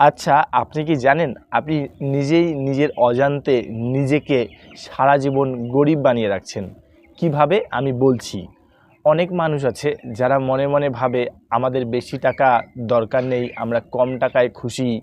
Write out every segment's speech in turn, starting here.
আচ্ছা আপনি কি জানেন? আপনি নিজেই নিজের অজান্তে নিজেকে সারা জীবন গরিব বানিয়ে রাখছেন। কীভাবে? আমি বলছি। অনেক মানুষ আছে যারা মনে মনে ভাবে, আমাদের বেশি টাকা দরকার নেই, আমরা কম টাকায় খুশি।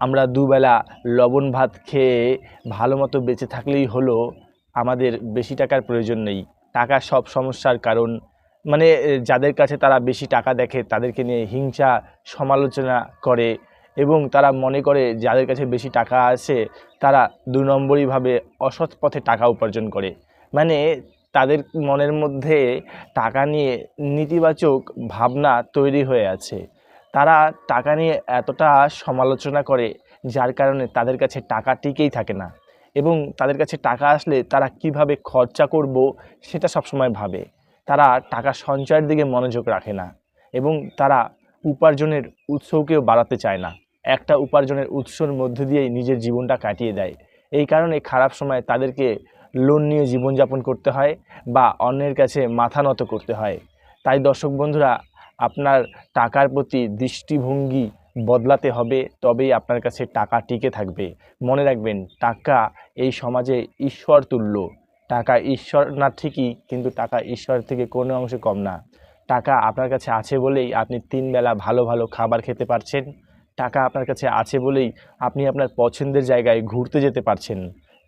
আমরা দুবেলা লবণ ভাত খেয়ে ভালো মতো বেঁচে থাকলেই হলো। আমাদের বেশি টাকার প্রয়োজন নেই। টাকা সব সমস্যার কারণ। মানে যাদের কাছে তারা বেশি টাকা দেখে, তাদেরকে নিয়ে হিংসা, সমালোচনা করে। এবং তারা মনে করে যাদের কাছে বেশি টাকা আছে, তারা দু নম্বরইভাবে অসৎ পথে টাকা উপার্জন করে। মানে তাদের মনের মধ্যে টাকা নিয়ে নেতিবাচক ভাবনা তৈরি হয়ে আছে। তারা টাকা নিয়ে এতটা সমালোচনা করে, যার কারণে তাদের কাছে টাকা টিকেই থাকে না। এবং তাদের কাছে টাকা আসলে তারা কীভাবে খরচা করব, সেটা সবসময় ভাবে। তারা টাকা সঞ্চয়ের দিকে মনোযোগ রাখে না এবং তারা উপার্জনের উৎসকেও বাড়াতে চায় না। একটা উপার্জনের উৎসর মধ্যে দিয়েই নিজের জীবনটা কাটিয়ে দেয়। এই কারণে খারাপ সময় তাদেরকে লোন নিয়ে জীবনযাপন করতে হয় বা অন্যের কাছে মাথা নত করতে হয়। তাই দর্শক বন্ধুরা, আপনার টাকার প্রতি দৃষ্টিভঙ্গি বদলাতে হবে, তবেই আপনার কাছে টাকা টিকে থাকবে। মনে রাখবেন, টাকা এই সমাজে ঈশ্বর তুল্য। টাকা ঈশ্বর না ঠিকই, কিন্তু টাকা ঈশ্বর থেকে কোনো অংশে কম না। টাকা আপনার কাছে আছে বলেই আপনি তিন বেলা ভালো ভালো খাবার খেতে পারছেন। টাকা আপনার কাছে আছে বলেই আপনি আপনার পছন্দের জায়গায় ঘুরতে যেতে পারছেন।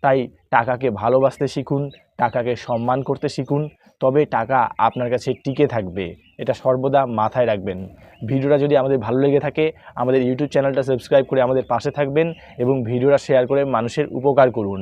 তাই টাকাকে ভালোবাসতে শিখুন, টাকাকে সম্মান করতে শিখুন, তবে টাকা আপনার কাছে টিকে থাকবে। এটা সর্বদা মাথায় রাখবেন। ভিডিওটা যদি আমাদের ভালো লেগে থাকে, আমাদের ইউটিউব চ্যানেলটা সাবস্ক্রাইব করে আমাদের পাশে থাকবেন এবং ভিডিওটা শেয়ার করে মানুষের উপকার করুন।